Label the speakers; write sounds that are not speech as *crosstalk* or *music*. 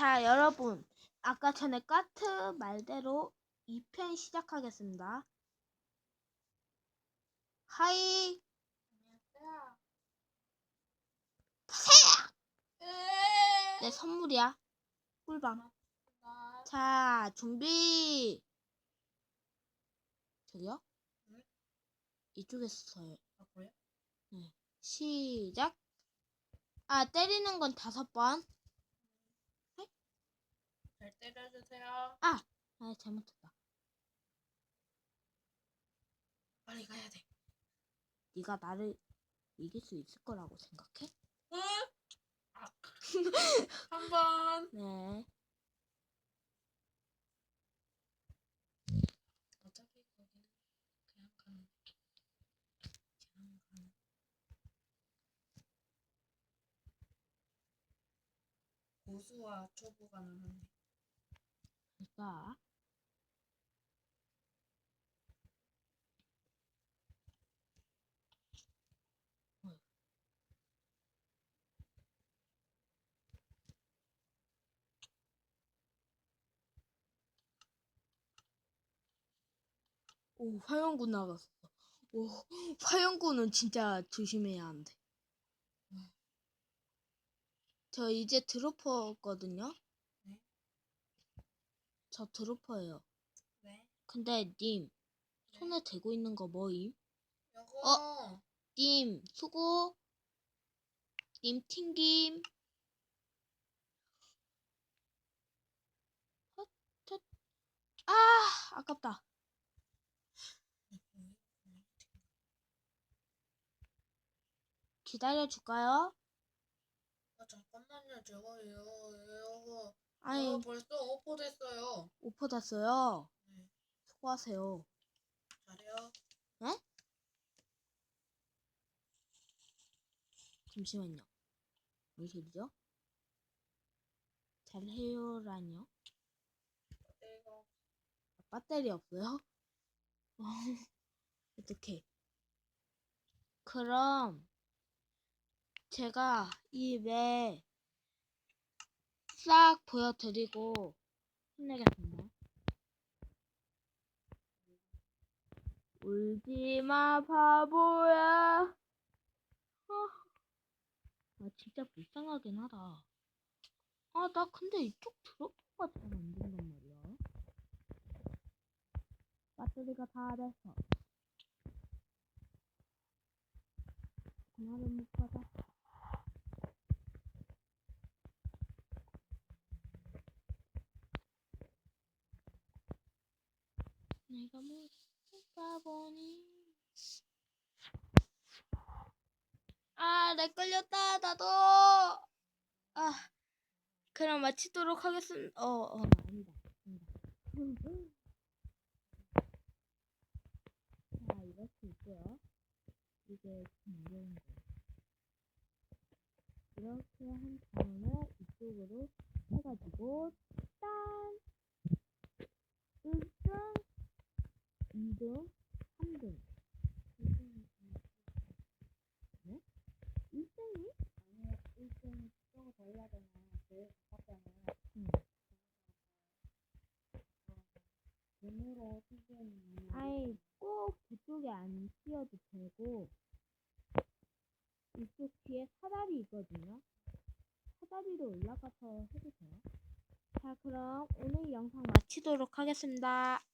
Speaker 1: 자, 여러분. 아까 전에 까트 말대로 2편 시작하겠습니다. 하이. 내 선물이야. 꿀밤. 자, 준비. 저기요?
Speaker 2: 네?
Speaker 1: 이쪽에서 서요.
Speaker 2: 아, 그래요?
Speaker 1: 시작. 아, 때리는 건 다섯 번.
Speaker 2: 잘 때려주세요.
Speaker 1: 아, 잘못했다.
Speaker 2: 빨리 가야 돼.
Speaker 1: 네가 나를 이길 수 있을 거라고 생각해?
Speaker 2: 응? 아. *laughs* 한 번.
Speaker 1: 네.
Speaker 2: 어차피 거기는 그냥 가는. 그냥 가는. 고수와 초보가 남았네.
Speaker 1: 그러니까 오, 화영구 나갔어. 오, 화영구는 진짜 조심해야 안 돼. 저 이제 드로퍼거든요.
Speaker 2: 네.
Speaker 1: 저 드로퍼예요.
Speaker 2: 네.
Speaker 1: 근데 님 손에 대고 있는 거 뭐임?
Speaker 2: 요거.
Speaker 1: 님 수고. 님 튕김. 헛, 헛. 아 아깝다. 기다려 줄까요?
Speaker 2: 아, 잠깐만요. 제가 이거, 이거.
Speaker 1: 아니
Speaker 2: 저 벌써 오퍼 됐어요.
Speaker 1: 오퍼 das어요.
Speaker 2: 네.
Speaker 1: 수고하세요.
Speaker 2: 잘해요.
Speaker 1: 잠시만요. 무슨 소리죠? 잘해요라뇨?
Speaker 2: 내가
Speaker 1: 배터리 없어요? 어, *laughs* 어떡해. 그럼 제가 입에 싹 보여드리고 힘내겠습니다. 울지마 바보야. 아, 아 진짜 불쌍하긴 하다. 아 나 근데 이쪽 드롭퍼가 잘안 된단 말이야. 배터리가 다 됐어. 전화를 못 받아. 내가 못 가보니. 아, 렉 걸렸다, 나도. 아, 그럼 마치도록 하겠습니다. 어, 어, 아니다. 아니다. 자, 이렇게 있고요. 이게 좀 어려운 거. 이렇게 한 다음에 이쪽으로 해가지고 짠! 1등, 2등, 3등. 네? 1등이?
Speaker 2: 아니 1등 저거 더 해야 되나? 제일 가깝잖아.
Speaker 1: 응.
Speaker 2: 눈으로 TV에는
Speaker 1: 아이, 꼭 그쪽에 안 씌워도 되고, 이쪽 뒤에 사다리 있거든요. 사다리로 올라가서 해도 돼요. 자, 그럼 오늘 영상 마치도록 하겠습니다.